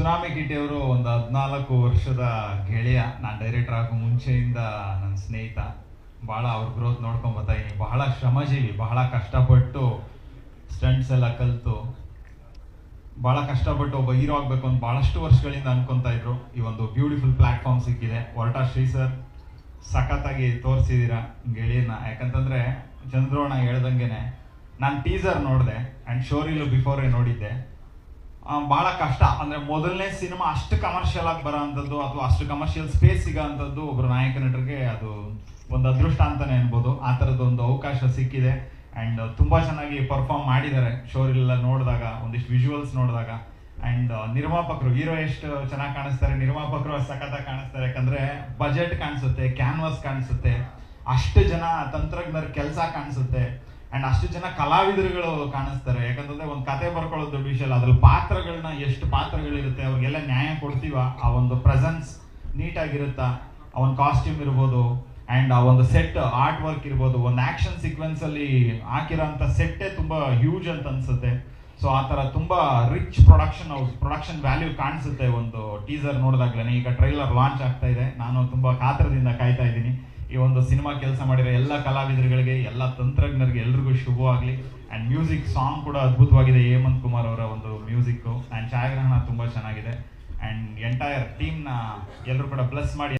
Tsunami ಅವರು ಒಂದು ಹದಿನಾಲ್ಕು ವರ್ಷದ ಗೆಳೆಯ, ನಾನು ಡೈರೆಕ್ಟರ್ ಆಗೋ ಮುಂಚೆಯಿಂದ ನನ್ನ ಸ್ನೇಹಿತ, ಭಾಳ ಅವ್ರ ಗ್ರೋತ್ ನೋಡ್ಕೊಂಡು ಬರ್ತಾ ಬಹಳ ಶ್ರಮಜೀವಿ, ಬಹಳ ಕಷ್ಟಪಟ್ಟು ಸ್ಟಂಟ್ಸ್ ಎಲ್ಲ ಕಲಿತು. ಭಾಳ ಕಷ್ಟಪಟ್ಟು ಒಬ್ಬ ಹೀರೋ ಆಗಬೇಕು ಅಂತ ಭಾಳಷ್ಟು ವರ್ಷಗಳಿಂದ ಅನ್ಕೊತಾ ಇದ್ರು. ಈ ಒಂದು ಬ್ಯೂಟಿಫುಲ್ ಪ್ಲಾಟ್ಫಾರ್ಮ್ ಸಿಕ್ಕಿದೆ. ಹೊರಟ ಶ್ರೀ ಸರ್ ಸಖತ್ತಾಗಿ ತೋರಿಸಿದ್ದೀರಾ ಗೆಳೆಯನ ಯಾಕಂತಂದ್ರೆ ಚಂದ್ರೋಣ ಹೇಳ್ದಂಗೆ ನಾನು ಟೀಸರ್ ನೋಡಿದೆ ಆ್ಯಂಡ್ ಶೋರಿಲು ಬಿಫೋರೇ ನೋಡಿದ್ದೆ. ಬಹಳ ಕಷ್ಟ. ಅಂದ್ರೆ ಮೊದಲನೇ ಸಿನಿಮಾ ಅಷ್ಟು ಕಮರ್ಷಿಯಲ್ ಆಗಿ ಬರೋ ಅಂಥದ್ದು ಅಥವಾ ಅಷ್ಟು ಕಮರ್ಷಿಯಲ್ ಸ್ಪೇಸ್ ಸಿಗೋಂಥದ್ದು ಒಬ್ರು ನಾಯಕ ನಟರಿಗೆ ಅದು ಒಂದು ಅದೃಷ್ಟ ಅಂತಾನೆ ಅನ್ಬೋದು. ಆ ಥರದ್ದು ಒಂದು ಅವಕಾಶ ಸಿಕ್ಕಿದೆ. ಆ್ಯಂಡ್ ತುಂಬ ಚೆನ್ನಾಗಿ ಪರ್ಫಾರ್ಮ್ ಮಾಡಿದ್ದಾರೆ. ಶೋರಿಲ್ಲ ನೋಡಿದಾಗ, ಒಂದಿಷ್ಟು ವಿಜುವಲ್ಸ್ ನೋಡಿದಾಗ. ಆ್ಯಂಡ್ ನಿರ್ಮಾಪಕರು ಹೀರೋ ಎಷ್ಟು ಚೆನ್ನಾಗಿ ಕಾಣಿಸ್ತಾರೆ? ನಿರ್ಮಾಪಕರು ಅಷ್ಟು ಸಖತ್ತಾಗಿ ಕಾಣಿಸ್ತಾರೆ. ಯಾಕಂದರೆ ಬಜೆಟ್ ಕಾಣಿಸುತ್ತೆ ಕ್ಯಾನ್ವಾಸ್ ಕಾಣಿಸುತ್ತೆ. ಅಷ್ಟು ಜನ ತಂತ್ರಜ್ಞರ ಕೆಲಸ ಕಾಣಿಸುತ್ತೆ. ಅಂಡ್ ಅಷ್ಟು ಜನ ಕಲಾವಿದರುಗಳು ಕಾಣಿಸ್ತಾರೆ. ಯಾಕಂತಂದ್ರೆ ಒಂದು ಕತೆ ಬರ್ಕೊಳ್ಳೋದು ದೊಡ್ಡ ವಿಷಯ ಅಲ್ಲ. ಅದ್ರಲ್ಲಿ ಪಾತ್ರಗಳನ್ನ ಎಷ್ಟು ಪಾತ್ರಗಳಿರುತ್ತೆ, ಅವ್ರಿಗೆಲ್ಲ ನ್ಯಾಯ ಕೊಡ್ತೀವ? ಆ ಒಂದು ಪ್ರೆಸೆನ್ಸ್ ನೀಟಾಗಿರುತ್ತಾ? ಆ ಒಂದು ಕಾಸ್ಟ್ಯೂಮ್ ಇರ್ಬೋದು ಅಂಡ್ ಆ ಒಂದು ಸೆಟ್ ಆರ್ಟ್ ವರ್ಕ್ ಇರ್ಬೋದು, ಒಂದು ಆಕ್ಷನ್ ಸೀಕ್ವೆನ್ಸ್ ಅಲ್ಲಿ ಹಾಕಿರೋಂಥ ಸೆಟ್ಟೇ ತುಂಬಾ ಹ್ಯೂಜ್ ಅಂತ ಅನ್ಸುತ್ತೆ. ಸೊ ಆ ಥರ ತುಂಬಾ ರಿಚ್ ಪ್ರೊಡಕ್ಷನ್ ಪ್ರೊಡಕ್ಷನ್ ವ್ಯಾಲ್ಯೂ ಕಾಣಿಸುತ್ತೆ ಒಂದು ಟೀಸರ್ ನೋಡಿದಾಗ್ಲೇ ಈಗ ಟ್ರೈಲರ್ ಲಾಂಚ್ ಆಗ್ತಾ ಇದೆ. ನಾನು ತುಂಬಾ ಕಾತರದಿಂದ ಕಾಯ್ತಾ ಇದ್ದೀನಿ. ಈ ಒಂದು ಸಿನಿಮಾ ಕೆಲಸ ಮಾಡಿರೋ ಎಲ್ಲ ಕಲಾವಿದರುಗಳಿಗೆ, ಎಲ್ಲ ತಂತ್ರಜ್ಞರಿಗೆ ಎಲ್ರಿಗೂ ಶುಭವಾಗಲಿ. ಅಂಡ್ ಮ್ಯೂಸಿಕ್ ಸಾಂಗ್ ಕೂಡ ಅದ್ಭುತವಾಗಿದೆ, ಹೇಮಂತ್ ಕುಮಾರ್ ಅವರ ಒಂದು ಮ್ಯೂಸಿಕ್ ಆ್ಯಂಡ್ ಛಾಯಾಗ್ರಹಣ ತುಂಬಾ ಚೆನ್ನಾಗಿದೆ. ಅಂಡ್ ಎಂಟೈರ್ ಟೀಮ್ನ ಎಲ್ಲರೂ ಕೂಡ ಬ್ಲೆಸ್ ಮಾಡಿ.